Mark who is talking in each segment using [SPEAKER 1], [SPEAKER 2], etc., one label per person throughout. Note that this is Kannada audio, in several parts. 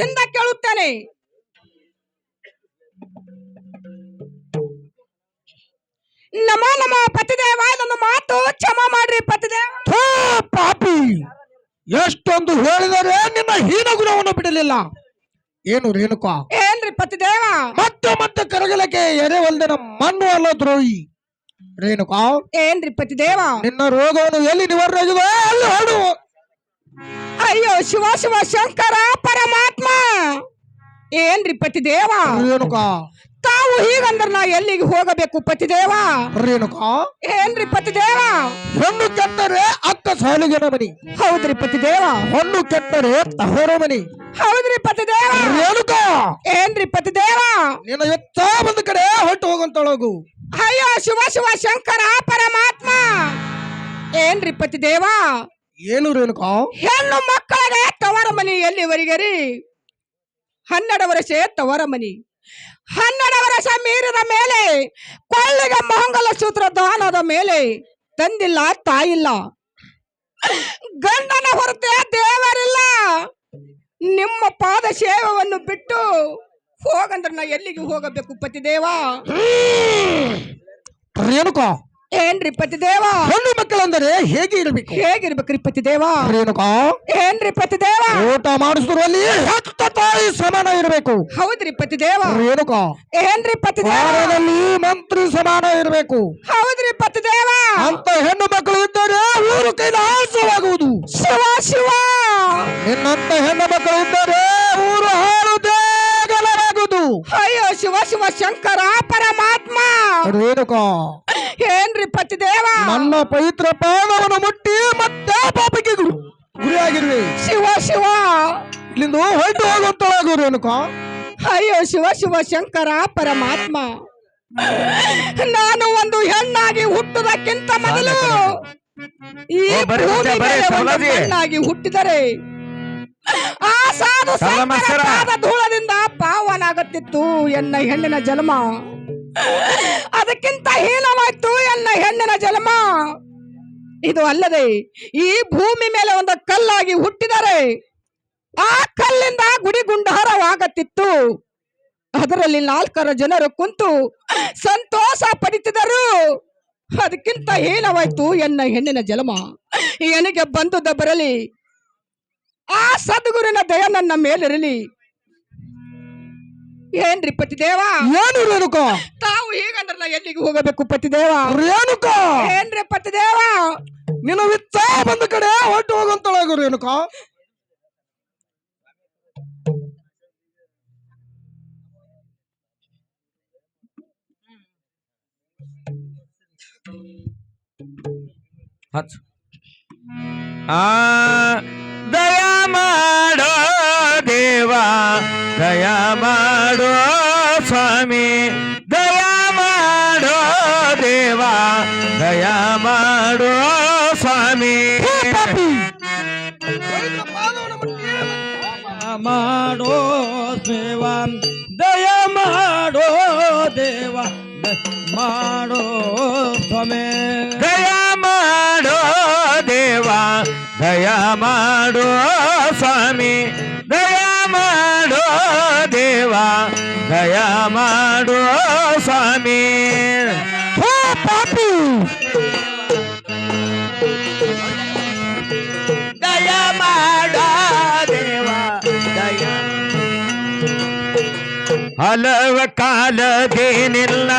[SPEAKER 1] ವಿನಯದಿಂದ ಕೇಳುತ್ತೇನೆ. ನಮ ನಮ ಪತಿದೇವ ನನ್ನ ಮಾತು ಕ್ಷಮ ಮಾಡ್ರಿ ಪತಿದೇವ.
[SPEAKER 2] ಥೂ, ಪಾಪಿ ಎಷ್ಟೊಂದು ಹೇಳಿದರೆ ನಿನ್ನ ಹೀನ ಗುಣವನ್ನು ಬಿಡಲಿಲ್ಲ. ಏನು ರೇಣುಕಾ?
[SPEAKER 1] ಏನ್ರಿ ಪತಿದೇವ?
[SPEAKER 2] ಮತ್ತೆ ಮತ್ತೆ ಕರಗಲಕ್ಕೆ ಎರೆವಲ್ದನ ಮಣ್ಣು ಅಲ್ಲ ದ್ರೋಹಿ. ರೇಣುಕ
[SPEAKER 1] ಏನ್ರಿ ಪತಿದೇವ?
[SPEAKER 2] ನಿನ್ನ ರೋಗವನ್ನು ಎಲ್ಲಿ ನಿವಾರಣೆ ಆಗಿದೆ ಅಲ್ಲಿ ಹೊರಡು
[SPEAKER 1] ಅಯ್ಯೋ ಶಿವ ಶಿವ ಶಂಕರ ಪರಮಾತ್ಮ! ಏನ್ರಿ ಪತಿದೇವ?
[SPEAKER 2] ರೇಣುಕಾ
[SPEAKER 1] ತಾವು ಹೀಗಂದ್ರ ನಾ ಎಲ್ಲಿಗೆ ಹೋಗಬೇಕು ಪತಿದೇವ?
[SPEAKER 2] ರೇಣುಕಾ
[SPEAKER 1] ಏನ್ರಿ ಪತಿದೇವ?
[SPEAKER 2] ಹೆಣ್ಣು ಕೆಟ್ಟರೆ ಅಕ್ಕ ಸಾಲಿಗೆನ ಮನಿ.
[SPEAKER 1] ಹೌದ್ರಿ ಪತಿದೇವ?
[SPEAKER 2] ಹೊಣ್ಣು ಕೆಟ್ಟರೆ ತಹೋರ ಮನಿ.
[SPEAKER 1] ಹೌದ್ರಿ ಪತಿದೇವ?
[SPEAKER 2] ರೇಣುಕಾ
[SPEAKER 1] ಏನ್ರಿ ಪತಿದೇವ?
[SPEAKER 2] ನಿನ್ನ ಎತ್ತ ಬಂದ ಕಡೆ ಹೊಟ್ಟು ಹೋಗಂತೊಳಗು
[SPEAKER 1] ಅಯ್ಯೋ ಶಿವ ಶಿವ ಶಂಕರ ಪರಮಾತ್ಮ! ಏನ್ರಿ ಪತಿದೇವ?
[SPEAKER 2] ಏನು ರೇಣುಕಾ
[SPEAKER 1] ಹೆಣ್ಣು ಮಕ್ಕಳಿಗೆ ತವರ ಮನಿ ಎಲ್ಲಿವರೆಗೆ ರೀ ಹನ್ನೆರಡು ವರ್ಷ ತವರ ಮನಿ ಹನ್ನೆರಡು ವರ್ಷ ಮೀರಿದ ಮೇಲೆ ಕೊಳ್ಳಿಗೆ ಮಂಗಲ ಸೂತ್ರ ದಾನದ ಮೇಲೆ ತಂದಿಲ್ಲ ತಾಯಿಲ್ಲ. ಗಂಡನ ಹೊರತೆ ದೇವರಿಲ್ಲ. ನಿಮ್ಮ ಪಾದ ಸೇವವನ್ನು ಬಿಟ್ಟು ಹೋಗಂದ್ರೆ ನಾ ಎಲ್ಲಿಗೆ ಹೋಗಬೇಕು ಪತಿದೇವ?
[SPEAKER 2] ರೇಣುಕಾ
[SPEAKER 1] ಏನ್ರಿ ಪತಿದೇವ
[SPEAKER 2] ಹೆಣ್ಣು ಮಕ್ಕಳೆಂದರೆ ಹೇಗೆ ಇರಬೇಕು?
[SPEAKER 1] ಹೇಗಿರ್ಬೇಕ್ರಿ ಪತಿದೇವ
[SPEAKER 2] ರೇಣುಕಾ
[SPEAKER 1] ಏನ್ರಿ ಪತಿದೇವ
[SPEAKER 2] ಊಟ ಮಾಡಿಸಿದ್ರಲ್ಲಿ ಹತ್ತು ತಾಯಿ ಸಮಾನ ಇರಬೇಕು.
[SPEAKER 1] ಹೌದ್ರಿ ಪತಿದೇವ
[SPEAKER 2] ರೇಣುಕಾ
[SPEAKER 1] ಏನ್ರಿ ಪತಿ
[SPEAKER 2] ವಾರದಲ್ಲಿ ಮಂತ್ರಿ ಸಮಾನ ಇರಬೇಕು.
[SPEAKER 1] ಹೌದ್ರಿ ಪತಿದೇವ
[SPEAKER 2] ಅಂತ ಹೆಣ್ಣು ಮಕ್ಕಳು ಇದ್ದರೆ ಊರು ಕೈಲಾಸವಾಗುವುದು
[SPEAKER 1] ಶಿವ ಶಿವ.
[SPEAKER 2] ನಿನ್ನಂತ ಹೆಣ್ಣು ಮಕ್ಕಳು ಇದ್ದರೆ ಊರು ಹಾಳು
[SPEAKER 1] ಅಯ್ಯೋ ಶಿವ ಶಿವ ಶಂಕರ ಪರಮಾತ್ಮ!
[SPEAKER 2] ರೇಣುಕಾ
[SPEAKER 1] ಏನ್ರಿ ಪತಿದೇವ?
[SPEAKER 2] ನನ್ನ ಪವಿತ್ರ ಪಾದವನ್ನು ಮುಟ್ಟಿ ಮತ್ತೆ ಪಾಪಕ್ಕೆ ಗುರು ಗುರಿಯಾಗಿರುವೆ.
[SPEAKER 1] ಶಿವ ಶಿವ!
[SPEAKER 2] ಇಲ್ಲಿಂದ ಹೊರಟು ಹೋಗುವಂತಳಾಗು ರೇಣುಕಾ
[SPEAKER 1] ಅಯ್ಯೋ ಶಿವ ಶಿವ ಶಂಕರ ಪರಮಾತ್ಮ! ನಾನು ಒಂದು ಹೆಣ್ಣಾಗಿ ಹುಟ್ಟುವುದಕ್ಕಿಂತ ಮೊದಲು ಈ ಭೂಮಿ ಮೇಲೆ ಒಂದು ಹೆಣ್ಣಾಗಿ ಹುಟ್ಟಿದರೆ ಆ ಸಾಧು ಧೂಳದಿಂದ ಪಾವನಾಗುತ್ತಿತ್ತು ಎನ್ನ ಹೆಣ್ಣಿನ ಜನ್ಮ ಅದಕ್ಕಿಂತ ಹೀನವಾಯ್ತು ಎನ್ನ ಹೆಣ್ಣಿನ ಜನ್ಮ ಇದು ಅಲ್ಲದೆ ಈ ಭೂಮಿ ಮೇಲೆ ಒಂದು ಕಲ್ಲಾಗಿ ಹುಟ್ಟಿದರೆ ಆ ಕಲ್ಲಿಂದ ಗುಡಿ ಗುಂಡಾರವಾಗತ್ತಿತ್ತು ಅದರಲ್ಲಿ ನಾಲ್ಕರ ಜನರು ಕುಂತು ಸಂತೋಷ ಪಡಿತಿದರು. ಅದಕ್ಕಿಂತ ಹೀನವಾಯ್ತು ಎನ್ನ ಹೆಣ್ಣಿನ ಜನ್ಮ ಎನಗೆ ಬಂದುದ ಬರಲಿ ಆ ಸದ್ಗುರುವಿನ ದಯ ನನ್ನ ಮೇಲಿರಲಿ. ಏನ್ರಿ ಪತಿದೇವ?
[SPEAKER 2] ಏನು ರೇಣುಕಾ?
[SPEAKER 1] ತಾವು ಹೀಗಂದ್ರಲ್ಲ ನಾ ಎಲ್ಲಿಗೆ ಹೋಗಬೇಕು ಪತಿದೇವ?
[SPEAKER 2] ರೇಣುಕಾ!
[SPEAKER 1] ಏನ್ರಿ ಪತಿದೇವ?
[SPEAKER 2] ನಿನ್ನ ವಿತ್ತ ಬಂದ ಕಡೆ ಹೊಟ್ಟು ಹೋಗುವಂತಳಾಗು ರೇಣುಕಾ.
[SPEAKER 3] ಹಚ್ಚ. ಆ ದಯ ಮಾಡೋ ದೇವ ದಯಾ ಮಾಡೋ ಸ್ವಾಮಿ ದಯಾ ಮಾಡೋ ದೇವ ದಯಾ ಮಾಡೋ ಸ್ವಾಮಿ.
[SPEAKER 2] ಮಾಡೋ ದೇವ ದಯಾ ಮಾಡೋ ದೇವ ಮಾಡೋ ಸ್ವಾಮಿ.
[SPEAKER 3] ದಯ ಮಾಡೋ ದೇವ ದಯ ಮಾಡೋ ದಯ ಮಾಡು ಸ್ವಾಮಿ.
[SPEAKER 2] ಥೂ, ಪಾಪಿ.
[SPEAKER 3] ದಯ ಮಾಡೋ ದೇವ ದಯ. ಹಲವ ಕಾಲದೇನಿಲ್ಲ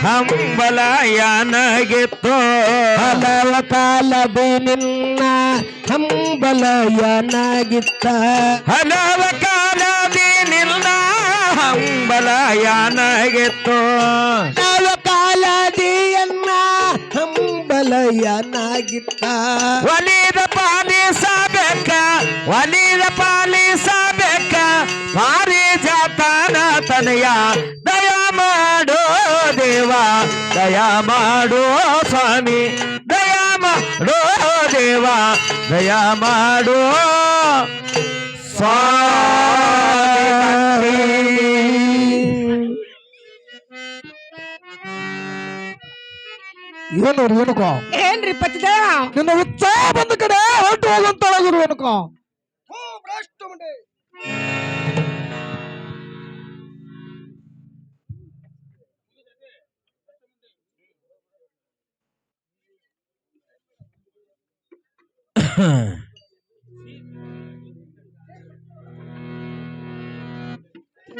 [SPEAKER 3] ಹಂಬಲಯನಗಿತ್ತು.
[SPEAKER 2] ಹಲವ ಕಾಲದ ನಿನ್ನ ಹಂಬಲಯನಾಗಿತ್ತ.
[SPEAKER 3] ಹಲವ ಕಾಲದೇನಿಲ್ಲ ಹಂಬಲಯನಗಿತ್ತು.
[SPEAKER 2] ಹಲವ ಕಾಲದಿಯನ್ನ ಹಂಬಲಯನಾಗಿತ್ತ.
[SPEAKER 3] ಒಲಿದ ಪಾಲಿಸಬೇಕ ಒಲಿದ ಪಾಲಿಸಬೇಕ ಭಾರಿ ಜಾತನ ತನಯ. ದಯ ಮಾಡೋ ದೇವ ದಯ ಮಾಡೋ ಸ್ವಾಮಿ ದಯ ಮಾಡೋ ದೇವ ದಯ ಮಾಡೋ ಸ್ವಾಮಿ.
[SPEAKER 2] ಏನವ್ರು ಏನಕ್ಕೋ
[SPEAKER 1] ಏನ್ರಿ ಪತಿದ
[SPEAKER 2] ನಿನ್ನ ಉತ್ಸಾಹ ಬಂದ ಕಡೆ ಹೊರಟು
[SPEAKER 3] ಹೋಗಂತ ಒಳಗಿರು ಏನಕ್ಕೋ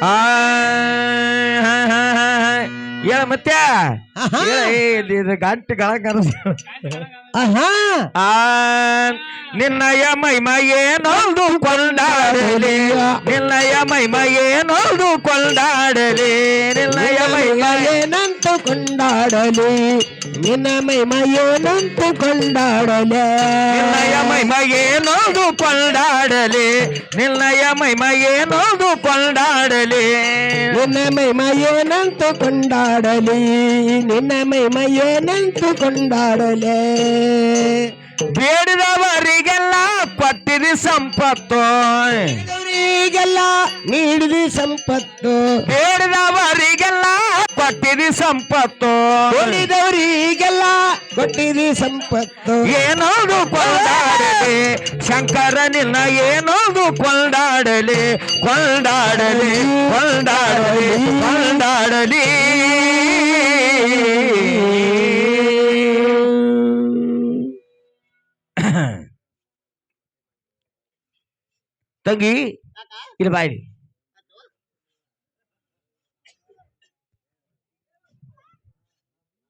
[SPEAKER 3] ಆ ಹೇಳ ಮತ್ತೆ
[SPEAKER 4] ಆಹಾ.
[SPEAKER 3] ಹೇಳ, ಏ, ಇದು- ಇದು ಗಂಟು ಗಳ ಕನಸು
[SPEAKER 4] ಆಹಾ
[SPEAKER 3] ಆ ನಿನ್ನಯ ಮೈಮಯೇ ನೋದು ಕೊಂಡಾಡಲಿ ನಿನ್ನಯ ಮೈಮಯೇ ನೋದು ಕೊಂಡಾಡಲಿ ನಿನ್ನಯ ಮೈಮಯ
[SPEAKER 4] ಏನಂತು ಕೊಂಡಾಡಲಿ ನಿನ್ನ ಮೈಮಯ್ಯನಂತು ಕೊಂಡಾಡಲೆ
[SPEAKER 3] ನಿನ್ನಯ ಮೈಮಯೇ ನೋದು ಕೊಂಡಾಡಲಿ ನಿನ್ನಯ ಮೈಮಯೇ ನೋದು ಕೊಂಡಾಡಲಿ
[SPEAKER 4] ನಿನ್ನ ಮೈಮಯ್ಯನಂತು ಕೊಂಡಾಡಲಿ ನಿನ್ನ ಮೈಮಯ್ಯನಂತು ಕೊಂಡಾಡಲೆ
[SPEAKER 3] ಬೇಡಿದವರಿಗೆಲ್ಲ ಕೊಟ್ಟಿರಿ ಸಂಪತ್ತು.
[SPEAKER 4] ಈಗೆಲ್ಲ ನೀಡಿದಿ ಸಂಪತ್ತು.
[SPEAKER 3] ಬೇಡಿದವರಿಗೆಲ್ಲ ಕೊಟ್ಟಿರಿ ಸಂಪತ್ತು.
[SPEAKER 4] ಉಳಿದವರಿಗೆಲ್ಲ ಕೊಟ್ಟಿದಿ ಸಂಪತ್ತು.
[SPEAKER 3] ಏನೋದು ಕೊಂಡಾಡಲಿ? ಶಂಕರ ನಿನ್ನ ಏನೋದು ಕೊಂಡಾಡಲಿ? ಕೊಂಡಾಡಲಿ ಕೊಂಡಾಡಲಿ ಕೊಂಡಾಡಲಿ. ತಂಗಿ ಇಲ್ಲಿ ಬಾಯಿ.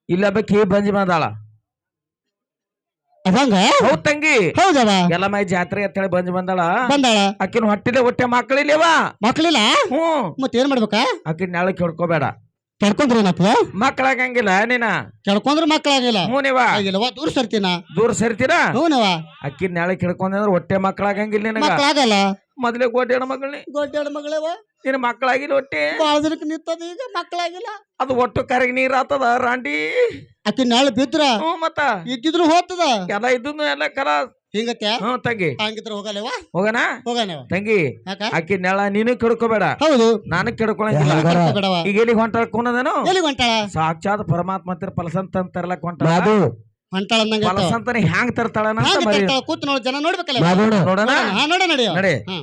[SPEAKER 3] ಇಲ್ಲ ಬೇಕಿ ಬಂಜಿ
[SPEAKER 4] ಬಂದಾಳ
[SPEAKER 3] ಹೌದ್ ತಂಗಿ.
[SPEAKER 4] ಹೌದವ?
[SPEAKER 3] ಎಲ್ಲ ಮೈ ಜಾತ್ರೆ ಅಂತ ಹೇಳಿ ಬಂದ್ ಬಂದಾಳ
[SPEAKER 4] ಬಂದಾಳ
[SPEAKER 3] ಆಕಿನ ಹೊಟ್ಟಿಲೆ ಹೊಟ್ಟೆ ಮಕ್ಕಳಿಲ್ಲವ
[SPEAKER 4] ಮಕ್ಳಿಲ್ಲ?
[SPEAKER 3] ಹ್ಮ್
[SPEAKER 4] ಮತ್ತೇನ್ ಮಾಡ್ಬೇಕಾ?
[SPEAKER 3] ಆಕಿನ ನಾಳೆ ಕೆಡ್ಕೋಬೇಡ.
[SPEAKER 4] ಕೆಡ್ಕೊಂಡ್ರ ಏನಪ್ಪ?
[SPEAKER 3] ಮಕ್ಕಳಾಗಂಗಿಲ್ಲ ನೀನ.
[SPEAKER 4] ಕೆಡ್ಕೊಂಡ್ರ ಮಕ್ಕಳಾಗಿಲ್ಲ
[SPEAKER 3] ಹ್ಞೂ ನೀವ
[SPEAKER 4] ಆಗಿಲ್ಲವ ದೂರ ಸರ್ತೀನ?
[SPEAKER 3] ದೂರ ಸರಿತೀರಾ?
[SPEAKER 4] ಹೂನವ
[SPEAKER 3] ಅಕ್ಕಿನ ನಾಳೆ ಕೆಡ್ಕೊಂಡ್ರ ಹೊಟ್ಟೆ ಮಕ್ಕಳಾಗಂಗಿಲ್ಲ ನಿನಗ.
[SPEAKER 4] ಮಕ್ಳಾಗಲ್ಲ.
[SPEAKER 3] ಮೊದಲೇ ಗೋಟೆ ಹೆಣ್ಮಕ್ಳನಿ
[SPEAKER 4] ಗೊಡ್ಡ ಮಗಳವ
[SPEAKER 3] ನಿನ್ನ ಮಕ್ಕಳಾಗಿಲ್ಲ ಒಟ್ಟೆ
[SPEAKER 4] ಬಾಳ ದಿನಕ್ಕೆ ನಿಂತದ ಈಗ ಮಕ್ಕಳಾಗಿಲ್ಲ.
[SPEAKER 3] ಅದು ಒಟ್ಟು ಕರಗಿ ನೀರ್ ಆತದ ರಾಂಡಿ?
[SPEAKER 4] ಆಕಿ ನಾಳೆ ಬಿದ್ರ?
[SPEAKER 3] ಹ್ಞೂ ಮತ್ತ.
[SPEAKER 4] ಇದ್ದಿದ್ರು ಹೋಗ್ತದ
[SPEAKER 3] ಎಲ್ಲ ಇದ್ದು ಎಲ್ಲ ಕರ
[SPEAKER 4] ಹಿಂಗತ್ಯ?
[SPEAKER 3] ಹ್ಞೂ ತಂಗಿ.
[SPEAKER 4] ಹಂಗಿದ್ರ ಹೋಗಲ್ಲವ
[SPEAKER 3] ಹೋಗಣ
[SPEAKER 4] ಹೋಗನವ
[SPEAKER 3] ತಂಗಿ
[SPEAKER 4] ಯಾಕ?
[SPEAKER 3] ಅಕ್ಕಿ ನೆಳ ನೀನು ಕೆಡ್ಕೋಬೇಡ.
[SPEAKER 4] ಹೌದು.
[SPEAKER 3] ನಾನು ಕೆಡ್ಕೊಳಂಗಿಲ್ಲ.
[SPEAKER 4] ಬಿಡವ
[SPEAKER 3] ಈಗ ಎಲ್ಲಿ ಹೊಂಟಾಳ ಕೂನದೇನು?
[SPEAKER 4] ಎಲ್ಲಿ ಹೊಂಟಾಳ?
[SPEAKER 3] ಸಾಕ್ಷಾತ್ ಪರಮಾತ್ಮ ಹತ್ತಿರ ಫಲಸಂತ ತರ್ಲಕ್ ಹೊಂಟಾಳ
[SPEAKER 4] ಹೊಂಟಾಳ ಅಂದಂಗ
[SPEAKER 3] ಹ್ಯಾಂಗ್ ತರ್ತಾಳನ
[SPEAKER 4] ಕೂತ್ ನೋಡ್ ಜನ ನೋಡ್ಬೇಕಲ್ಲ
[SPEAKER 3] ನೋಡೋಣ?
[SPEAKER 4] ಹಾ ನೋಡ ಹಾ.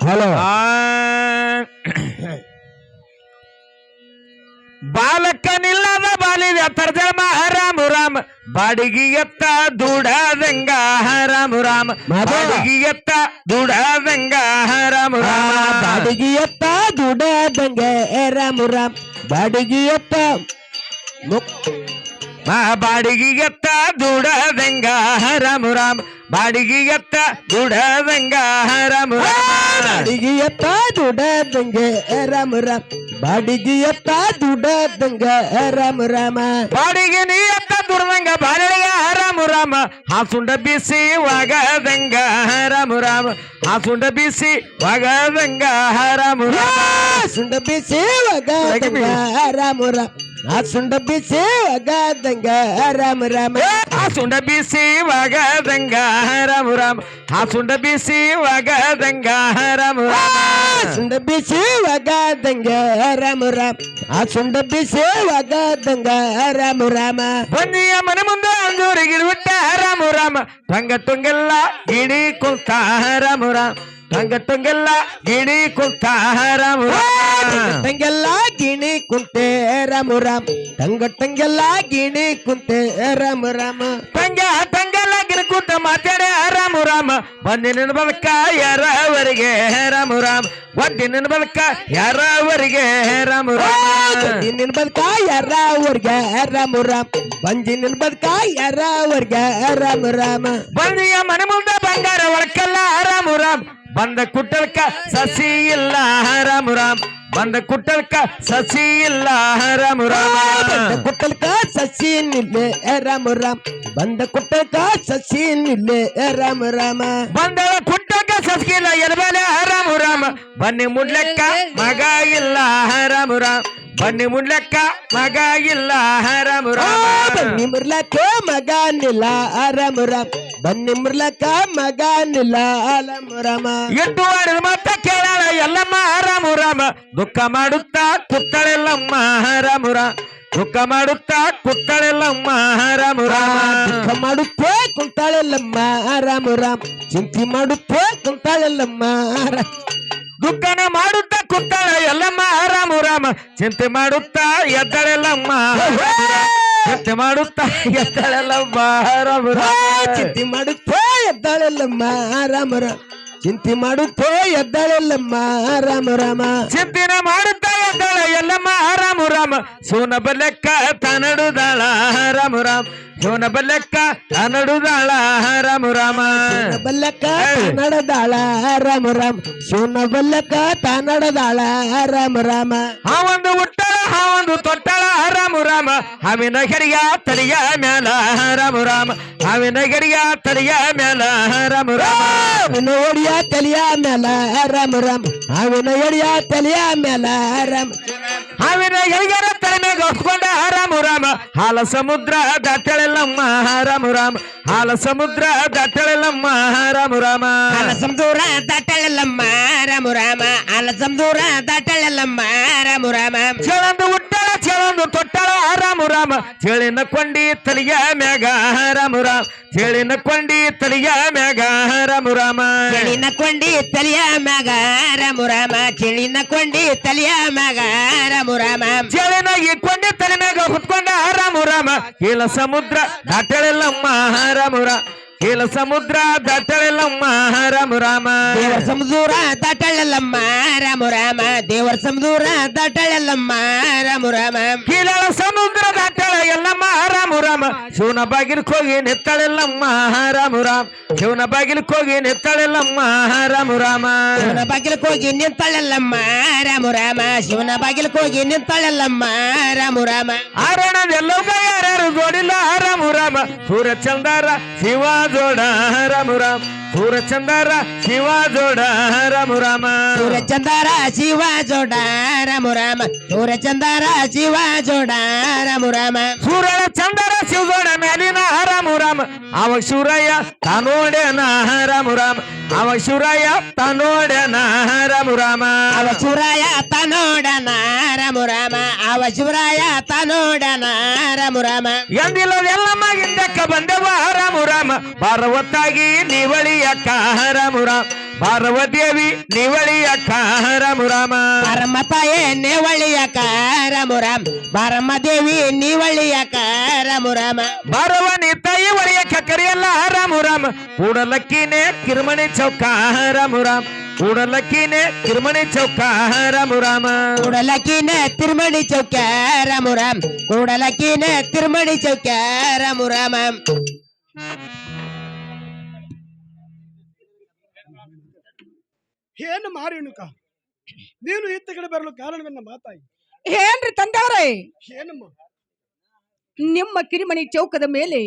[SPEAKER 4] ಹಲೋ.
[SPEAKER 3] ಬಾಲಿದ ತರ್ಜಮ ರಾಮ ರಾಮ ಬಾಡಿಗೆ ಎತ್ತ ದುಡದಂಗ ರಾಮ ರಾಮ
[SPEAKER 4] ಮಾಧವ.
[SPEAKER 3] ಬಾಡಿಗೆ ಎತ್ತ ದುಡದಂಗ ರಾಮ ರಾಮ
[SPEAKER 4] ಬಾಡಿಗೆಯತ್ತ ದುಡದಂಗ ರಾಮ ರಾಮ್ ಬಾಡಿಗೆಯತ್ತ
[SPEAKER 3] ಮಾ ಬಾಡಿಗೆ ಎತ್ತ ದುಡದಂಗ ರಾಮ ರಾಮ ಬಾಡಿಗೆ ಎತ್ತ ದುಡದಂಗ ರಾಮ ರಾಮ
[SPEAKER 4] ಬಾಡಿಗೆಯತ್ತ ದುಡದಂಗ ರಾಮ ರಾಮ್ ಬಾಡಿಗೆಯತ್ತ ದುಡದಂಗ ರಾಮ ರಾಮ
[SPEAKER 3] ಬಾಡಿಗೆ ನೀ ಎತ್ತ ದುರ್ದಂಗ ಬಾಡಿಗೆ ರಾಮ ರಾಮ ಹಾಸುಂಡ ಬಿಸಿ ಒಗದಂಗ ರಾಮ ರಾಮ ಹಾಸುಂಡ ಬಿಸಿ ಒಗದಂಗ ರಾಮ ರಾಮ
[SPEAKER 4] ಸುಂಡ ಬಿಸಿ ಒಗದಂಗ ರಾಮ ರಾಮ್ ಆ ಸುಂಡ ಬಿಸಿ ಒಗದಂಗ ರಾಮ ರಾಮ
[SPEAKER 3] ಹಾಸುಂಡ ಬಿಸಿ ಒಗದಂಗ ರಾಮ ರಾಮ ಹಾಸುಂಡ ಬಿಸಿ ಒಗದಂಗ ರಾಮ ರಾಮ
[SPEAKER 4] ಸುಂಡ ಬಿಸಿ ಒಗದಂಗ ರಾಮ ರಾಮ್ ಆ ಸುಂಡ ಬಿಸಿ ಒಗದಂಗ ರಾಮ ರಾಮ
[SPEAKER 3] ಬಂದಿಯ ಮನೆ ಮುಂದೆ ಅಂಜೂರಿಗೆ ಬಿಟ್ಟ ರಾಮ ರಾಮ ಟಂಗ ಟೊಂಗೆಲ್ಲ ಗಿಡಿ ಕುಂತ ರಾಮ ರಾಮ ಟಂಗ ಟೊಂಗೆಲ್ಲ ಗಿಡಿ ಕುಂತ ರಾಮ ರಾಮ
[SPEAKER 4] ತಂಗೆಲ್ಲ ಗಿಣಿ ಕುಂತೆ ರಾಮ ರಾಮ್ ತಂಗ ತಂಗೆಲ್ಲ ಗಿಣಿ ಕುಂತೆ ರಾಮ ರಾಮ
[SPEAKER 3] ತಂಗ ತಂಗೆಲ್ಲ ಗಿಡ ಕುಂತ ಮಾತಾಡ ರಾಮ ರಾಮ ಬಂದಿನ ಬದಕ ಯಾರವರಿಗೆ ರಾಮ ರಾಮ ಒದ್ದಿನ ಬದಕ ಯಾರವರಿಗೆ ರಾಮ ರಾಮ
[SPEAKER 4] ನಿನ್ನ ಬದ್ಕ ಯಾರ ಊರ್ಗ ರಾಮ ರಾಮ್ ಬಂಜಿನ ಬದ್ಕ ಯಾರ ಊರ್ಗ ರಾಮ ರಾಮ
[SPEAKER 3] ಬಂದಿಯ ಮನೆ ಮುಂದೆ ಬಂಗಾರ ಒಳಕಲ್ಲ ರಾಮ ರಾಮ್ ಬಂದ ಕುಟ್ಟಲ್ಕ ಸಸಿ ಇಲ್ಲ ರಾಮ ರಾಮ್ ಬಂದ ಕುಟ್ಟಲ್ಕ ಸಸಿ ಇಲ್ಲ ರಾಮ
[SPEAKER 4] ಬಂದ
[SPEAKER 3] ರಾಮ
[SPEAKER 4] ಕುಟ್ಟಲ್ಕ ಸಸಿ ನಿಲ್ಲೆ ರಾಮ ರಾಮ್ ಬಂದ ಕುಟ್ಟಲ್ಕ ಸಸಿ ನಿಲ್ಲೆ ರಾಮ ರಾಮ
[SPEAKER 3] ಬಂದಳ ಕುಟ್ಟಕ ಸಸ್ಕಿಲ್ಲ ಎಲ್ಬಲೆ ರಾಮ ರಾಮ ಬನ್ನಿ ಮುಡ್ಲೆಕ್ಕ ಮಗ ಇಲ್ಲ ರಾಮ ರಾಮ ಬನ್ನಿ ಮುಡ್ಲೆಕ್ಕ ಮಗ ಇಲ್ಲ ರಾಮ ರಾಮ
[SPEAKER 4] ಬನ್ನಿ ಮುರ್ಲಕ್ಕ ಮಗ ನಿಲ್ಲ ರಾಮ ರಾಮ್ ಬನ್ನಿ ಮುರ್ಲಕ್ಕ ಮಗ ನಿಲ್ಲ ರಾಮ ರಾಮ
[SPEAKER 3] ಎಟ್ಟು ಆಡಿದ ಮತ್ತ ಕೇಳಾಳ ಎಲ್ಲಮ್ಮ ರಾಮ ರಾಮ ದುಃಖ ಮಾಡುತ್ತಾ ಕುತ್ತಳೆಲ್ಲಮ್ಮ ರಾಮ ರಾಮ ದುಃಖ ಮಾಡುತ್ತಾ ಕುತ್ತಳೆಲ್ಲಮ್ಮ ರಾಮ
[SPEAKER 4] ದುಃಖ
[SPEAKER 3] ರಾಮ
[SPEAKER 4] ಮಾಡುತ್ತೇ ಕುಂತಾಳೆಲ್ಲಮ್ಮ ರಾಮ ರಾಮ್ ಚಿಂತೆ ಮಾಡುತ್ತೇ ಕುಂತಾಳೆಲ್ಲಮ್ಮ ರಾ-
[SPEAKER 3] ದುಃಖನ ಮಾಡುತ್ತಾ ಕುತ್ತಾಳ ಎಲ್ಲಮ್ಮ ರಾಮ ರಾಮ ಚಿಂತೆ ಮಾಡುತ್ತಾ ಎದ್ದಳೆಲ್ಲಮ್ಮ ಚಿಂತೆ ಮಾಡುತ್ತಾ ಎದ್ದಳೆಲ್ಲಮ್ಮ ರಾಮ ರಾಮ
[SPEAKER 5] ಚಿಂತೆ ಮಾಡುತ್ತೋ ಎದ್ದಾಳೆಲ್ಲಮ್ಮ ರಾಮ ರಾಮ ಚಿಂತೆ ಮಾಡುತ್ತೋ ಎದ್ದಾಳೆಲ್ಲಮ್ಮ ರಾಮ ರಾಮ
[SPEAKER 3] ಚಿಂತಿನ ಮಾಡುತ್ತಾ ಎದ್ದಾಳ ಎಲ್ಲಮ್ಮ ರಾಮ ರಾಮ ಸೋನ ಬಲ್ಲೆಕ್ಕ ತನಡುದಾಳ ರಾಮ ರಾಮ ಸೋನ ಬಲ್ಲೆಕ್ಕ ತನಡುದಾಳ ರಾಮ ರಾಮ
[SPEAKER 5] ಬಲ್ಲಕ್ಕ ತಾನಡದಾಳ ರಾಮ ರಾಮ ಶಿವನ ಬಲ್ಲಕ್ಕ ತಾನಡದಾಳ ರಾಮ ರಾಮ
[SPEAKER 3] ಹಾವೊಂದು ಹುಟ್ಟಳ ಹಾವೊಂದು ತೊಟ್ಟಳ ರಾಮ ರಾಮ ಹಾವಿನ ಗಡಿಯ ತಲೆಯ ಮ್ಯಾಲ ರಾಮ ರಾಮ ಹಾವಿನ ಗಡಿಯ ತಲೆಯ ಮ್ಯಾಲ ರಾಮ ರಾಮ
[SPEAKER 5] ಹಾವಿನ ಒಡಿಯ ತಲಿಯ ಮ್ಯಾಲ ರಾಮ ರಾಮ ಹಾವಿನ ಎಡಿಯ ತಲಿಯ ಮ್ಯಾಲ gram
[SPEAKER 3] ಹಾವಿನ ಎಲ್ಗರ ತಲೆ ಮ್ಯಾಗ ಹೊತ್ಕೊಂಡ ರಾಮ ರಾಮ ಹಾಲ ಸಮುದ್ರ ದಾಟಳೆಲ್ಲಮ್ಮ ರಾಮ ರಾಮ ಹಾಲ ಸಮುದ್ರ ದಾಟಳೆಲ್ಲಮ್ಮ ರಾಮ ರಾಮ
[SPEAKER 5] ಸಮದೂರ ದಾಟಳೆಲ್ಲಮ್ಮ ರಾಮ ರಾಮ ಅಲ ಸಮದೂರ ದಾಟಳೆಲ್ಲಮ್ಮ ರಾಮ ರಾಮ
[SPEAKER 3] ಚಳಂದು ಹುಟ್ಟಳ ಚಳಂದು ತೊಟ್ಟಳ ರಾಮ ರಾಮ ಚಳಿನ ಕೊಂಡಿ ತಲಿಯ ಮ್ಯಾಗ ರಾಮ ರಾಮ ಚಳಿನ ಕೊಂಡಿ ತಲಿಯ ಮ್ಯಾಗ ರಾಮ ರಾಮ
[SPEAKER 5] ಚೆಳಿನ ಕೊಂಡಿ ತಲಿಯ ಮ್ಯಾಗ ರಾಮ ರಾಮ ಚೆಳಿನ ಕೊಂಡಿ ತಲಿಯ ಮ್ಯಾಗ ರಾಮ ರಾಮ
[SPEAKER 3] ಚಳಿನ ಈ ಕೊಂಡಿ ತಲೆ ಮ್ಯಾಗ ಹುಟ್ಕೊಂಡ ರಾಮ ರಾಮ ಕೀಲ ಸಮುದ್ರ ದಾಟಳೆಲ್ಲಮ್ಮ ರಾಮ ರಾಮ ಕೀಲ ಸಮುದ್ರ ದಾಟಳೆಲ್ಲಮ್ಮ ರಾಮ ರಾಮ
[SPEAKER 5] ದೇವರ ಸಮದೂರ ದಾಟಳೆಲ್ಲಮ್ಮ ರಾಮ ರಾಮ ದೇವರ ಸಮದೂರ ದಾಟಳೆಲ್ಲಮ್ಮ ರಾಮ ರಾಮ
[SPEAKER 3] ಕೀಲಳ ಸಮುದ್ರ ఎల్లమ్మ రాము రామ శివన బాగిలుకోగి నెత్తడెల్లమ్మ రాము రామ శివన బాగిలుకోగి నెత్తడెల్లమ్మ రాము
[SPEAKER 5] రామ శివన బాగిలుకోగి నింతళెల్లమ్మ రాము రామ శివన బాగిలుకోగి నింతళెల్లమ్మ రాము రామ ఆరణది
[SPEAKER 3] ఎల్లమ్మ యారారు జోడిల రాము రామ సూర్యచందార శివ జోడ రాము రామ ಸೂರ್ಯಚಂದಾರ ಶಿವ ಜೋಡ ರಾಮ ರಾಮ
[SPEAKER 5] ಸೂರ್ಯಚಂದಾರ ಶಿವ ಜೋಡ ರಾಮ ರಾಮ ಸೂರ್ಯಚಂದಾರ ಶಿವ ಜೋಡ ರಾಮ ರಾಮ
[SPEAKER 3] ಸೂರ್ಯನ ಚಂದರ ಶಿವ ಜೋಡ ಮ್ಯಾಲಿನ ರಾಮ ರಾಮ ಅವ ಶಿವರಾಯ ತನೋಡನ ರಾಮ ರಾಮ ಅವ ಶಿವರಾಯ ತನೋಡನ ರಾಮ ರಾಮ
[SPEAKER 5] ಅವ ಶಿವರಾಯ ತನೋಡನ ರಾಮ ರಾಮ ಅವ ಶಿವರಾಯ ತನೋಡನ ರಾಮ ರಾಮ
[SPEAKER 3] ಎಂದಿಲ್ಲದೆಲ್ಲಮ್ಮ ಹಿಂದಕ್ಕ ಬಂದವ ರಾಮ ರಾಮ ಪಾರ್ವತ್ತಾಗಿ ನಿವಳಿಯಕ್ಕ ರಾಮ ರಾಮ ಪಾರ್ವದೇವಿ ನಿವಳಿಯಕ್ಕ ರಾಮ ರಾಮ
[SPEAKER 5] ಬಾರಮ್ಮ ತಾಯೇ ನೇವಳಿಯಕ ರಾಮ ರಾಮ ಬಾರಮ್ಮ ದೇವಿ ನೀವಳಿಯಕ ರಾಮ ರಾಮ
[SPEAKER 3] ಬಾರವನಿ ತಾಯಿ ಒಳಿಯಕ್ಕ ಕರಿಯಲ್ಲ ರಾಮ ರಾಮ ಕೂಡಲಕ್ಕಿನೇ ಕಿರ್ಮಣಿ ಚೌಕ ರಾಮ ರಾಮ ಕೂಡಲಕ್ಕಿನೇ ಕಿರ್ಮಣಿ ಚೌಕ ರಾಮ ರಾಮ
[SPEAKER 5] ಕೂಡಲಕ್ಕಿನ ತಿರುಮಣಿ ಚೌಕ ರಾಮ ರಾಮ ಕೂಡಲಕ್ಕಿನ ತಿರುಮಣಿ ಚೌಕ ರಾಮ ರಾಮ
[SPEAKER 6] ಏನು ಮಾರಿಣುಕ ನೀನು ಇತ್ತ ಕಡೆ ಬರಲು ಕಾರಣವೆನ್ನ ಮಾತಾಯಿ.
[SPEAKER 1] ಏನ್ರಿ ತಂದೆವ್ರೆ
[SPEAKER 6] ಏನಮ್ಮ
[SPEAKER 1] ನಿಮ್ಮ ಕಿರಿಮಣಿ ಚೌಕದ ಮೇಲೆ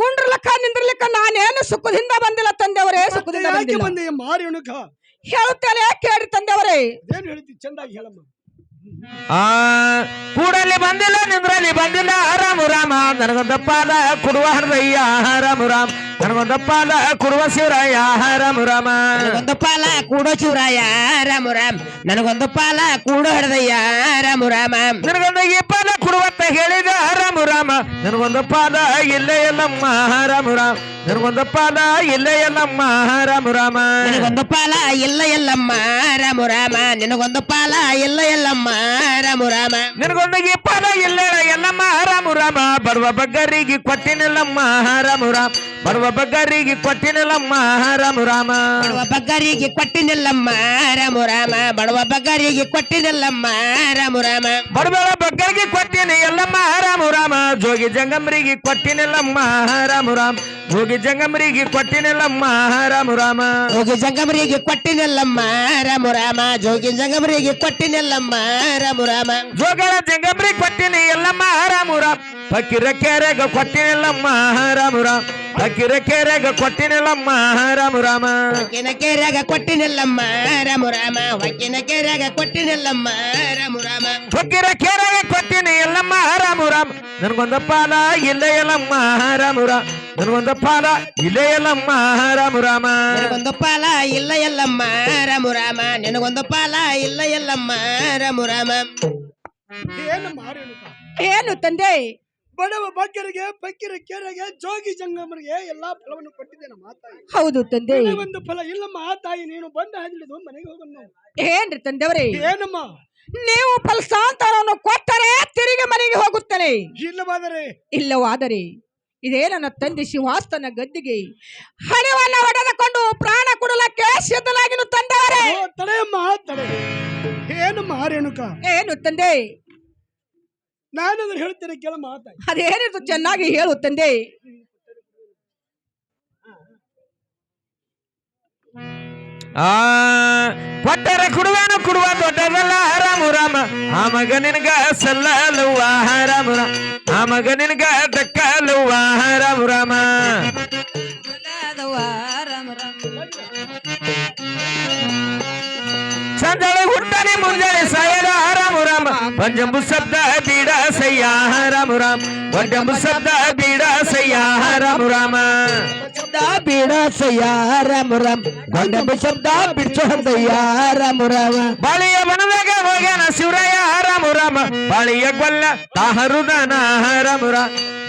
[SPEAKER 1] ಕುಂಡ್ರಲಕ್ಕ ನಿಂದ್ರಲಿಕ್ಕ ನಾನೇನು ಸುಖದಿಂದ ಬಂದಿಲ್ಲ ತಂದೆಯವರೇ ಸುಖದಿಂದ
[SPEAKER 6] ಯಾಕೆ
[SPEAKER 1] ಬಂದಿಲ್ಲ.
[SPEAKER 6] ಬಂದೆ ಮಾರೇಣುಕ
[SPEAKER 1] ಯಾಕೆ ಕೇಳಿ ತಂದೆಯವರೇ.
[SPEAKER 6] ಏನು ಹೇಳ್ತಿ? ಚಂದಾಗಿ ಹೇಳಮ್ಮ.
[SPEAKER 3] ಆ ಕೂಡಲಿ ಬಂದಿಲ್ಲ ನಿಂದ್ರಲ್ಲಿ ಬಂದಿಲ್ಲ ರಾಮ ರಾಮ ನನಗೊಂದ ಪಾದ ಕೊಡುವ ಹೃದಯ ರಾಮ ರಾಮ ನನಗೊಂದ ಪಾದ ಕೊಡುವ ಶಿವರಾಯ ರಾಮ ರಾಮ
[SPEAKER 5] ನನಗೊಂದು ಪಾಲ ಕೂಡೋ ಶಿವರಾಯ ರಾಮ ರಾಮ ನನಗೊಂದು ಪಾಲ ಕೂಡೋ ಹೃದಯ ರಾಮ ರಾಮ
[SPEAKER 3] ನನಗೊಂದು ಈ ಪಾದ ಕೊಡುವತ್ತ ಹೇಳಿದ ರಾಮ ರಾಮ ನನಗೊಂದು ಪಾದ ಇಲ್ಲೇ ಎಲ್ಲಮ್ಮ ರಾಮ ರಾಮ ನನಗೊಂದು ಪಾದ ಇಲ್ಲೇ ಎಲ್ಲಮ್ಮ ರಾಮ ರಾಮ
[SPEAKER 5] ನಿನಗೊಂದು ಪಾಲ ಇಲ್ಲ ಎಲ್ಲಮ್ಮ ರಾಮ ರಾಮ ನಿನಗೊಂದು ಪಾಲ ಇಲ್ಲ ಎಲ್ಲಮ್ಮ ರಾಮ ರಾಮ
[SPEAKER 3] ನಿನಗೊಂದು ಈ ಪಾದ ಇಲ್ಲೇ ಎಲ್ಲಮ್ಮ ರಾಮ ರಾಮ ಬರುವ ಬಗ್ಗರಿಗೆ ಕೊಟ್ಟಿನಲ್ಲಮ್ಮ ರಾಮ ರಾಮ పర్వ బగ్గరికి కొట్టినలమ్మ రాము రామ
[SPEAKER 5] బడవ బగ్గరికి కొట్టినెల్లమ్మ రాము రామ బడవ బగ్గరికి కొట్టినెల్లమ్మ రాము రామ
[SPEAKER 3] బడవల బగ్గరికి కొట్టిన ఎల్లమ్మ రాము రామ జోగి జంగమ్రికి కొట్టినెల్లమ్మ రాము రామ జోగి జంగమ్రికి కొట్టినెల్లమ్మ రాము రామ
[SPEAKER 5] జోగి జంగమ్రికి కొట్టినెల్లమ్మ రాము రామ జోగి జంగమ్రికి కొట్టినెల్లమ్మ రాము రామ
[SPEAKER 3] జోగల జంగమ్రి కొట్టిన ఎల్లమ్మ రాము రామ ಫಕೀರ ಕೆರೆಗ ಕೊಟ್ಟಿನಿಲ್ಲಮ್ಮ ರಾಮ ರಾಮ ಫಕೀರ ಕೆರೆಗ ಕೊಟ್ಟಿನಿಲ್ಲಮ್ಮ ರಾಮ ರಾಮ
[SPEAKER 5] ಹೊಕ್ಕಿನ ಕೆರೆಯಾಗ ಕೊಟ್ಟಿನಿಲ್ಲಮ್ಮ ರಾಮ ರಾಮ ಹೊಕ್ಕಿನ ಕೆರೆಯಾಗ ಕೊಟ್ಟಿನಿಲ್ಲಮ್ಮ ರಾಮ ರಾಮ
[SPEAKER 3] ಫಕೀರ ಕೆರೆಗ ಕೊಟ್ಟಿನಿ ಎಲ್ಲಮ್ಮ ರಾಮ ರಾಮ ನನಗೊಂದ ಪಾಲ ಇಲ್ಲ ಎಲ್ಲಮ್ಮ ರಾಮ ರಾಮ ನನಗೊಂದ ಪಾಲ ಇಲ್ಲ ಎಲ್ಲಮ್ಮ ರಾಮ ರಾಮ
[SPEAKER 5] ನಿನಗೊಂದು ಪಾಲ ಇಲ್ಲ ಎಲ್ಲಮ್ಮ ರಾಮ ರಾಮ ನಿನಗೊಂದು ಪಾಲ ಇಲ್ಲ ಎಲ್ಲಮ್ಮ ರಾಮ ರಾಮ
[SPEAKER 6] ಏನು ಮಾರೇಣುಕ
[SPEAKER 1] ಏನು ತಂದೆ
[SPEAKER 6] ಬಡವ ಬಗ್ಗರಿಗೆ ಬಕ್ಕಿರ ಕೆರೆಗೆ ಜೋಗಿ ಜಂಗಮರಿಗೆ ಎಲ್ಲಾ ಫಲವನ್ನು ಕೊಟ್ಟಿದ್ದೇನೆ ಮಾತಾಯಿ
[SPEAKER 1] ಹೌದು ತಂದೆ.
[SPEAKER 6] ಒಂದು ಫಲ ಇಲ್ಲಮ್ಮ ಆ ತಾಯಿ ನೀನು ಬಂದ ಹಿಡಿದು ಮನೆಗೆ ಹೋಗಮ್ಮ.
[SPEAKER 1] ಏನ್ರಿ ತಂದೆವರೇ
[SPEAKER 6] ಏನಮ್ಮ?
[SPEAKER 1] ನೀವು ಫಲಸಾಂತರವನ್ನು ಕೊಟ್ಟರೆ ತಿರುಗಿ ಮನೆಗೆ ಹೋಗುತ್ತೇನೆ.
[SPEAKER 6] ಇಲ್ಲವಾದರೆ?
[SPEAKER 1] ಇಲ್ಲವಾದರೆ ಇದೇ ನನ್ನ ತಂದೆ ಶಿವಾಸ್ತನ ಗದ್ದಿಗೆ ಹಣವನ್ನು ಹೊಡೆದುಕೊಂಡು ಪ್ರಾಣ ಕೊಡಲಕ್ಕೆ ಸಿದ್ಧಲಾಗಿನು ತಂದವರೇ
[SPEAKER 6] ಓ, ತಡೆಯಮ್ಮ ತಡೆ. ಏನಮ್ಮ ರೇಣುಕ
[SPEAKER 1] ಏನು ತಂದೆ?
[SPEAKER 6] ನಾನಂದ್ರೆ ಹೇಳ್ತೇನೆ ಕೇಳ ಆ ತಾಯಿ
[SPEAKER 1] ಅದೇನಿದು ಚೆನ್ನಾಗಿ ಹೇಳು ತಂದೆ.
[SPEAKER 3] ಆ ಕೊಟ್ಟರೆ ಕುಡುವೇನು ಕುಡುವ ದೊಡ್ಡದಲ್ಲ ರಾಮ ರಾಮ ಆ ಮಗ ನಿನಗ ಸಲ್ಲಲುವ ರಾಮ ರಾಮ ಆ ಮಗ ನಿನಗ ದಕ್ಕಲುವ ರಾಮ ರಾಮ ಸಂಜಳೆ పుట్టని ముందడి సయద రమురం పంజంబు శబ్ద బీడ సయ్యా రమురం పంజంబు శబ్ద బీడ సయ్యా రమురం శబ్ద బీడ
[SPEAKER 4] సయ్యా రమురం పంజంబు శబ్ద బిడ్చయ్యా రమురం బలియ మనదగ ಹೋಗನ ಶಿವರಯ್ಯ ರಮುರಮ
[SPEAKER 3] ಬಾಳಿಯ ಗೊಲ್ಲ ತಾಹರುದನ ರಮುರ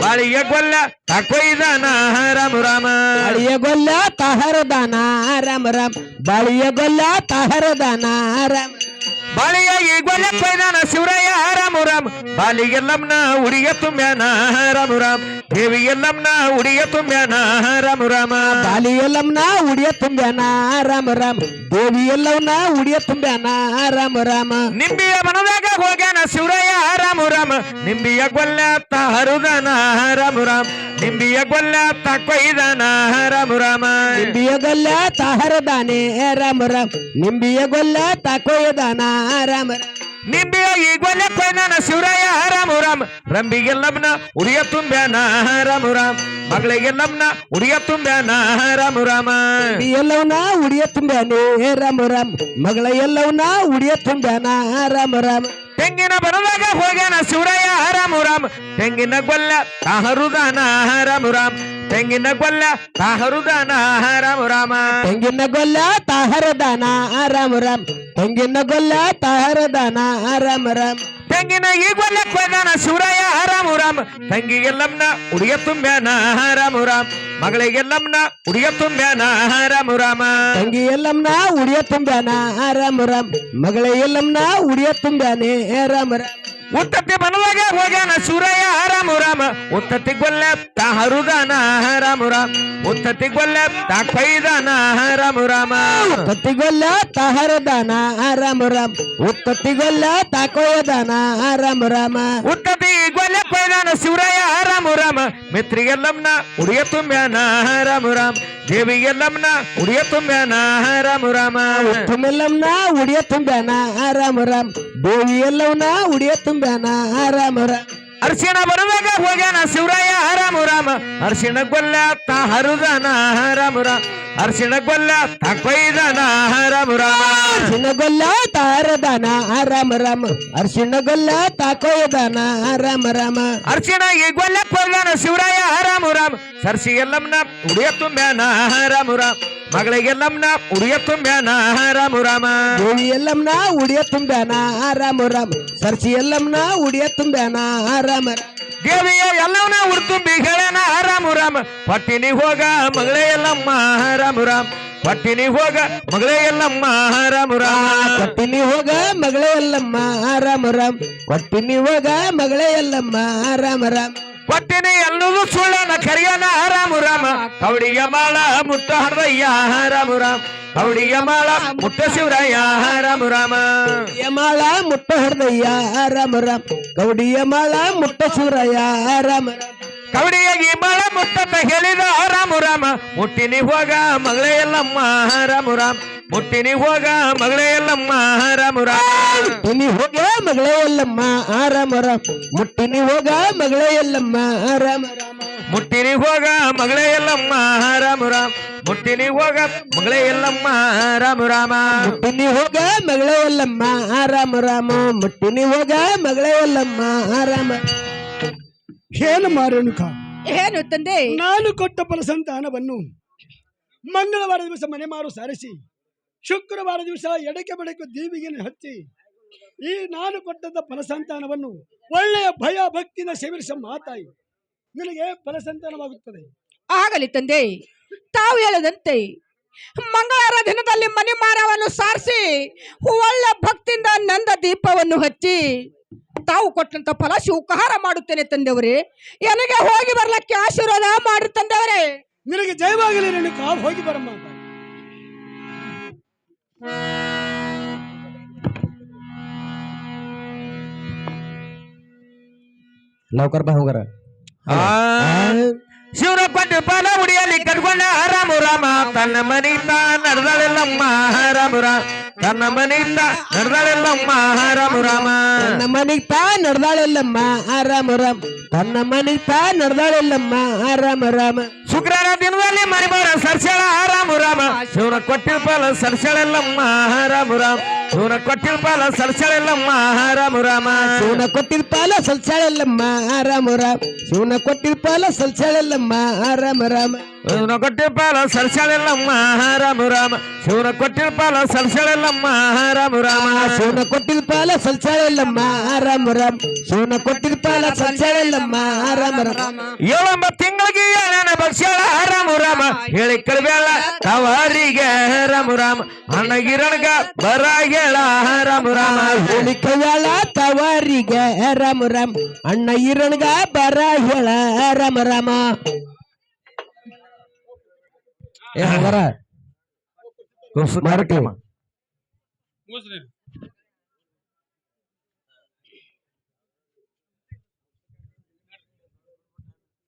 [SPEAKER 3] ಬಾಳಿಯ ಗೊಲ್ಲ ತಕೊಯ್ದನ ರಮುರಮ
[SPEAKER 4] ಬಾಳಿಯ ಗೊಲ್ಲ ತಹರದನ ರಮರಂ ಬಾಳಿಯ ಗೊಲ್ಲ ತಹರದನ ರಮ
[SPEAKER 3] ಬಾಳಿಯ ಈ ಗೊಲ್ಲ ಕೊಯ್ದಾನ ಶಿವರಾಯ ರಾಮ ರಾಮ ಬಾಲಿಗೆಲ್ಲಮ್ನ ಉಡಿಯ ತುಂಬ್ಯಾನ ರಾಮ ರಾಮ ದೇವಿಗೆಲ್ಲಮ್ನ ಉಡಿಯ ತುಂಬ್ಯಾನ ರಾಮ ರಾಮ
[SPEAKER 4] ಬಾಲಿಯಲ್ಲಂನ ಉಡಿಯ ತುಂಬ್ಯಾನ ರಾಮ ರಾಮ ದೇವಿ ಎಲ್ಲವನ್ನ ಉಡಿಯ ತುಂಬ್ಯಾನ ರಾಮ ರಾಮ
[SPEAKER 3] ನಿಂಬಿಯ ಮನದಾಗ ಹೋಗ್ಯಾನ ಶಿವರಾಯ ರಾಮ ರಾಮ ನಿಂಬಿಯ ಗೊಲ್ಲ ತಾಹರುದಾನ ರಾಮ ರಾಮ ನಿಂಬಿಯ ಗೊಲ್ಲ ತಾಕೊಯ್ದಾನ ರಾಮ ರಾಮ
[SPEAKER 4] ನಿಂಬಿಯ ಗೊಲ್ಲ ತಾಹರದಾನೆ ರಾಮ ರಾಮ್ ನಿಂಬಿಯ ಗೊಲ್ಲ ತಾಕೋಯದಾನ ರಾಮ ರಾಮ
[SPEAKER 3] ನಿಂಬಿಯ ಈ ಗೊಲ್ಲ ಕೊಯ್ದಾನ ಶಿವರಾಯ ರಾಮ ರಾಮ ರಂಬಿಗೆಲ್ಲಮ್ನ ಉಡಿಯ ತುಂಬ್ಯಾನ ರಾಮ ರಾಮ ಮಗಳಿಗೆಲ್ಲಮ್ನ ಉಡಿಯ ತುಂಬ್ಯಾನ ರಾಮ ರಾಮ
[SPEAKER 4] ಎಲ್ಲವನ್ನ ಉಡಿಯ ತುಂಬ್ಯಾನೆ ರಾಮ ರಾಮ್ ಮಗಳ ಎಲ್ಲವನ್ನ ಉಡಿಯ ತುಂಬ್ಯಾನ ರಾಮ ರಾಮ
[SPEAKER 3] ತೆಂಗಿನ ಬನದಾಗ ಹೋಗ್ಯಾನ ಶಿವರಾಯ ರಾಮ ರಾಮ ತೆಂಗಿನ ಗೊಲ್ಲ ತಾಹರುದಾನ ರಾಮ ರಾಮ ತೆಂಗಿನ ಗೊಲ್ಲ ತಾಹರುದಾನ ರಾಮ ರಾಮ
[SPEAKER 4] ತೆಂಗಿನ ಗೊಲ್ಲ ತಾಹರದಾನ ರಾಮ ರಾಮ್ ತೆಂಗಿನ ಗೊಲ್ಲ ತಾಹರದಾನ ರಾಮ ರಾಮ
[SPEAKER 3] ತೆಂಗಿನ ಈ ಗೊಲ್ಲ ಕೊಯ್ದಾನ ಶಿವರಾಯ ರಾಮ ರಾಮ ತಂಗಿಗೆಲ್ಲಮ್ಮನ ಉಡಿಯ ತುಂಬ್ಯಾನ ರಾಮ ರಾಮ ಮಗಳಿಗೆಲ್ಲಮ್ನ ಉಡಿಯ ತುಂಬ್ಯಾನ ರಾಮ ರಾಮ
[SPEAKER 4] ತಂಗಿ ಎಲ್ಲಮ್ನ ಉಡಿಯ ತುಂಬ್ಯಾನ ರಾಮ ರಾಮ್ ಮಗಳಿಗೆಲ್ಲಮ್ಮನ ಉಡಿಯ ತುಂಬ್ಯಾನೆ ರಾಮ ರಾಮ
[SPEAKER 3] ಉತ್ತತ್ತಿ ಬನದಾಗ ಹೋಗ್ಯಾನ ಸೂರಯ್ಯ ರಾಮ ರಾಮ ಉತ್ತತ್ತಿ ಗೊಲ್ಲ ತಾಹರುದಾನ ರಾಮ ರಾಮ ಉತ್ತತ್ತಿ ಗೊಲ್ಲ ತಾ ರಾಮು ರಾಮ
[SPEAKER 4] ಗೊಲ್ಲ ಉತ್ತತ್ತಿಗೊಲ್ಲ ರಾಮು ರಾಮ ಉತ್ತತ್ತಿ ಉತ್ತತ್ತಿಗೊಲ್ಲ ತಾಕೋಯದಾನ ರಾಮ ರಾಮ
[SPEAKER 3] ಉತ್ತತಿ ಗೊಲ್ಲ ಕೊಯ್ದಾನ ಶಿವರಾಯ ರಾಮ ರಾಮ ಮಿತ್ರಿಗೆಲ್ಲಮ್ನ ಉಡಿಯ ತುಂಬ್ಯಾನ ರಾಮ ರಾಮ ದೇವಿಗೆಲ್ಲಮ್ನ ಉಡಿಯ ತುಂಬ್ಯಾನ ರಾಮ ರಾಮ
[SPEAKER 4] ತುಮ್ಮೆಲ್ಲಮ್ನ ಉಡಿಯ ತುಂಬ್ಯಾನ ರಾಮ ರಾಮ್ ದೇವಿ ಎಲ್ಲವನ್ನ ಉಡಿಯ ತುಂಬ್ಯಾನ ರಾಮ ರಾಮ
[SPEAKER 3] ಅರ್ಶಿಣ ಬರುವಾಗ ಹೋಗ್ಯಾನ ಶಿವರಾಯ ರಾಮ ರಾಮ ಅರ್ಶಿಣ ಗೊಲ್ಲ ತಾ ಹರುದಾನ ರಾಮ ರಾಮ ಅರ್ಶಿಣ ಗೊಲ್ಲ ತಾ ಕೊಯ್ದನ ರಾಮ ರಾಮ
[SPEAKER 4] ಅರ್ಶಿಣ ಗೊಲ್ಲ ತಾರದಾನ ರಾಮ ರಾಮ ಅರ್ಶಿಣ ಗೊಲ್ಲ ತಾಕೋಯದಾನ ರಾಮ ರಾಮ
[SPEAKER 3] ಅರ್ಶಿಣ ಈ ಗೊಲ್ಲ ಹೋಗ್ಯಾನ ಶಿವರಾಯ ರಾಮ ಸರ್ಸಿ ಎಲ್ಲಮ್ಮನ ಉಡಿಯ ತುಂಬ್ಯಾನ ರಾಮ ರಾಮ ಮಗಳಿಗೆಲ್ಲಮ್ನ ಉಡಿಯ ತುಂಬ್ಯಾನ ರಾಮ ರಾಮ
[SPEAKER 4] ದೇವಿ ಎಲ್ಲಮ್ನ ಉಡಿಯ ತುಂಬ್ಯಾನ ರಾಮ ರಾಮ ಸರ್ಸಿ ಎಲ್ಲಮ್ನ ಉಡಿಯ ತುಂಬ್ಯಾನ ರಾಮ ರಾಮ
[SPEAKER 3] ದೇವಿಯ ಎಲ್ಲವನ್ನ ಉರ್ತುಂಬಿ ಹೇಳ್ಯಾನ ರಾಮ ರಾಮ ಪಟ್ಟಿನಿ ಹೋಗ ಮಗಳೇ ಎಲ್ಲಮ್ಮ ರಾಮ ರಾಮ ಪಟ್ಟಿನಿ ಹೋಗ ಮಗಳೇ ಎಲ್ಲಮ್ಮ ರಾಮ ರಾಮ
[SPEAKER 4] ಕೊಟ್ಟಿನಿ ಹೋಗ ಮಗಳೇ ಎಲ್ಲಮ್ಮ ರಾಮ ರಾಮ ಕೊಟ್ಟಿನಿ ಹೋಗ ಮಗಳೇ ಎಲ್ಲಮ್ಮ ರಾಮ ರಾಮ
[SPEAKER 3] ಒಟ್ಟಿನ ಎಲ್ಲದೂ ಸುಳ್ಳನ ಕರಿಯನ ರಾಮ ರಾಮ ಕೌಡಿಯ ಮಾಲ ಮುತ್ತ ಹರಯ್ಯ ರಾಮ ರಾಮ ಕೌಡಿಯ ಮಾಲ ಮುತ್ತ ಶಿವರಯ್ಯ ರಾಮ ರಾಮ
[SPEAKER 4] ಮಾಲ ಮುತ್ತ ಹರದಯ್ಯ ರಾಮ ರಾಮ ಕೌಡಿಯ ಮಾಲ ಮುತ್ತ ಶಿವರಯ್ಯ ರಾಮ ರಾಮ
[SPEAKER 3] ಕವಡಿಯಾಗಿ ಬಾಳ ಮುತ್ತಪ್ಪ ಹೇಳಿದ ರಾಮು ರಾಮ ಮುಟ್ಟಿನಿ ಹೋಗ ಮಗಳೇ ಎಲ್ಲಮ್ಮ ರಾಮು ರಾಮ ಮುಟ್ಟಿನಿ ಹೋಗ ಮಗಳೇ ಎಲ್ಲಮ್ಮ ರಾಮು ರಾಮ
[SPEAKER 4] ಮುಟ್ಟಿನಿ ಹೋಗ ಮಗಳೇ ಎಲ್ಲಮ್ಮ ರಾಮ ರಾಮ ಮುಟ್ಟಿನಿ ಹೋಗ ಮಗಳೇ ಎಲ್ಲಮ್ಮ ರಾಮ ರಾಮ
[SPEAKER 3] ಮುಟ್ಟಿನಿ ಹೋಗ ಮಗಳೇ ಎಲ್ಲಮ್ಮ ರಾಮ ರಾಮ ಮುಟ್ಟಿನಿ ಹೋಗ ಮಗಳೇ ಎಲ್ಲಮ್ಮ ರಾಮು ರಾಮ
[SPEAKER 4] ಮುಟ್ಟಿನಿ ಹೋಗ ಮಗಳೇ ಎಲ್ಲಮ್ಮ ರಾಮ ರಾಮ ಮುಟ್ಟಿನಿ ಹೋಗ ಮಗಳೇ ಎಲ್ಲಮ್ಮ ರಾಮ.
[SPEAKER 6] ಏನಮ್ಮ ರೇಣುಕ
[SPEAKER 1] ಏನು ತಂದೆ.
[SPEAKER 6] ನಾನು ಕೊಟ್ಟ ಫಲಸಂತಾನವನ್ನು ಮಂಗಳವಾರ ದಿವಸ ಮನೆ ಮಾರು ಸಾರಿಸಿ ಶುಕ್ರವಾರ ದಿವಸ ಎಡಕ್ಕೆ ಬಡಕ್ಕೆ ದೇವಿಗೆ ಹಚ್ಚಿ ಈ ನಾನು ಕೊಟ್ಟಂತ ಫಲಸಂತಾನವನ್ನು ಒಳ್ಳೆಯ ಭಯ ಭಕ್ತಿನ ಸೇವಿಸ ಮಾತಾಯಿ. ನಿನಗೆ ಫಲಸಂತಾನವಾಗುತ್ತದೆ
[SPEAKER 1] ಆಗಲಿ ತಂದೆ. ತಾವು ಹೇಳದಂತೆ ಮಂಗಳವಾರ ದಿನದಲ್ಲಿ ಮನೆ ಮಾರವನ್ನು ಸಾರಿಸಿ ಒಳ್ಳೆ ಭಕ್ತಿಯಿಂದ ನಂದ ದೀಪವನ್ನು ಹಚ್ಚಿ ತಾವು ಕೊಟ್ಟಂತ ಫಲ ಶಿವಕಹಾರ ಮಾಡುತ್ತೇನೆ ತಂದೆವರೇ ನನಗೆ ಹೋಗಿ ಬರ್ಲಕ್ಕೆ ಆಶೀರ್ವಾದ ಮಾಡಿ ತಂದೆವರೇ
[SPEAKER 6] ನಿನಗೆ ಜಯವಾಗಲಿ ರೇಣುಕಾ ಹೋಗಿ ಬರಮ್ಮ
[SPEAKER 4] ಲೌಕರ್ ಬಾ ಹೋಗರ.
[SPEAKER 3] ಆ ಶಿವರ ಕೊಟ್ಟು ಪಾಲ ಉಡಿಯಲ್ಲಿ ಕಟ್ಕೊಂಡ ರಾಮ ರಾಮ ತನ್ನ ಮನೀತ ನಡೆದಳೆಲ್ಲಮ್ಮ ರಾಮ ರಾಮ. ತನ್ನ ಮನಿತ ನಡೆದಳೆಲ್ಲಮ್ಮ ರಾಮ ರಾಮ
[SPEAKER 4] ತನ್ನ ಮನಿಗ್ ತಾ ನಡ್ದಾಳೆಲ್ಲಮ್ಮ ಆರಾಮ ರಾಮ್ ತನ್ನ ಮನಿಗ್ ತಾ ನಡ್ದಾಳೆಲ್ಲಮ್ಮ ಆರಾಮ ರಾಮ
[SPEAKER 3] ಶುಕ್ರವಾರ ದಿನದಲ್ಲಿ ಮರಿಬಾರ ಸರ್ಸಳ ರಾಮ ರಾಮ ಶಿವನ ಕೊಟ್ಟಿನ ಪಾಲ ಸರ್ಸಳೆಲ್ಲಮ್ಮ ರಾಮ ರಾಮ ಶಿವನ ಕೊಟ್ಟಿನ ಪಾಲ ಸರ್ಸಳೆಲ್ಲಮ್ಮ ರಾಮ ರಾಮ
[SPEAKER 4] ಶಿವನ ಕೊಟ್ಟಿದ ಪಾಲ ಸಲ್ಸಾಳೆಲ್ಲಮ್ಮ ಆರಾಮ ರಾಮ್ ಶಿವನ ಕೊಟ್ಟಿದ ಪಾಲ ಸಲ್ಸಾಳೆಲ್ಲಮ್ಮ ಆರಾಮ ರಾಮ
[SPEAKER 3] ಶಿವನ ಕೊಟ್ಟಿನ ಪಾಲ ಸರ್ಸಳೆಲ್ಲಮ್ಮ ರಾಮ ರಾಮ ಶಿವನ ಕೊಟ್ಟಿನ ಪಾಲ ಸರ್ಸಳೆಲ್ಲಮ್ಮ ರಾಮ ರಾಮ
[SPEAKER 4] ಶಿವನ ಕೊಟ್ಟಿದ ಪಾಲ ಸಲ್ಸಾಳೆಲ್ಲಮ್ಮ ಆರಾಮ ರಾಮ್ ಶಿವನ ಕೊಟ್ಟಿದ ಪಾಲ ಸಲ್ಸಾಳೆಲ್ಲಮ್ಮ ಆರಾಮ ರಾಮ
[SPEAKER 3] ಏಳೊಂಬ ತಿಂಗಳಿಗೆ ಏಳನ ಭಕ್ಷಳ ರಾಮ ರಾಮ ಹೇಳಿ ಕಳ್ಬೇಳ ತವಾರಿಗೆ ರಾಮ ರಾಮ ಅಣ್ಣಗಿರಣಗ ಬರ ಹೇಳ ರಾಮ ರಾಮ
[SPEAKER 4] ಹೇಳಿ ಕೈಯಾಳ ತವಾರಿಗೆ ರಾಮ ರಾಮ್ ಅಣ್ಣ ಇರಣಗ ಬರ ಹೇಳ ರಾಮ ರಾಮ ಏ ಹಂಗಾರ ಮಾರಕ್ಕೆ